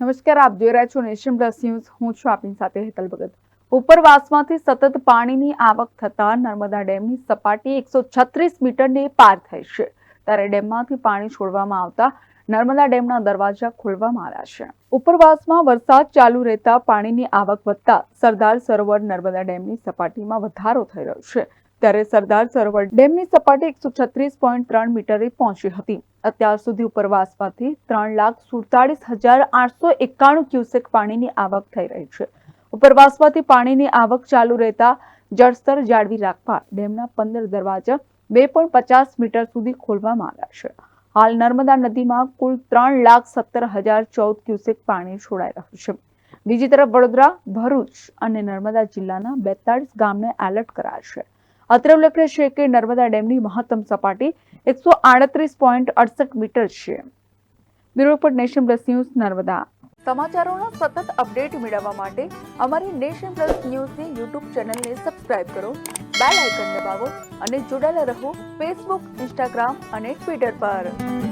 નમસ્કાર, આપ જોઈ રહ્યા છો નેશન પ્લસ ન્યૂઝ. હું છું આપની સાથે હેતલ ભગત. ઉપરવાસમાંથી સતત પાણીની આવક થતા નર્મદા ડેમની સપાટી એકસો છત્રીસ મીટરને પાર થઈ છે. ત્યારે ડેમમાંથી પાણી છોડવામાં આવતા નર્મદા ડેમના દરવાજા ખોલવામાં આવ્યા છે. ઉપરવાસમાં વરસાદ ચાલુ રહેતા પાણીની આવક વધતા સરદાર સરોવર નર્મદા ડેમની સપાટીમાં વધારો થઈ રહ્યો છે. ત્યારે સરદાર સરોવર ડેમની સપાટી એકસો છત્રીસ પોઈન્ટ ત્રણ મીટરે પહોંચી હતી. અત્યાર સુધી ઉપરવાસમાંથી ત્રણ લાખ સુડતાલીસ હજાર આઠસો એકાણું ક્યુસેક પાણીની આવક થઈ રહી છે. ઉપરવાસમાંથી પાણીની આવક ચાલુ રહેતા જળસ્તર જાળવી રાખવા ડેમના પંદર દરવાજા બે પોઈન્ટ પચાસ મીટર સુધી ખોલવામાં આવ્યા છે. હાલ નર્મદા નદીમાં કુલ ત્રણ લાખ સત્તર હજાર ચૌદ ક્યુસેક પાણી છોડાઈ રહ્યું છે. બીજી તરફ વડોદરા, ભરૂચ અને નર્મદા જિલ્લાના બેતાળીસ ગામને એલર્ટ કરાયા છે. અત્રે ઉલ્લેખનીય છે કે નર્મદા ડેમની મહત્તમ સપાટી એકસો આડત્રીસ પોઈન્ટ અડસઠ મીટર છે. Bureau report nation plus news Narmada. સમાચારોના સતત અપડેટ મેળવવા માટે અમારી નેશન પ્લસ ન્યૂઝની યુટ્યુબ ચેનલને સબસ્ક્રાઇબ કરો, બેલ આઇકન દબાવો અને જોડાયેલા રહો ફેસબુક, ઇન્સ્ટાગ્રામ અને ટ્વિટર પર.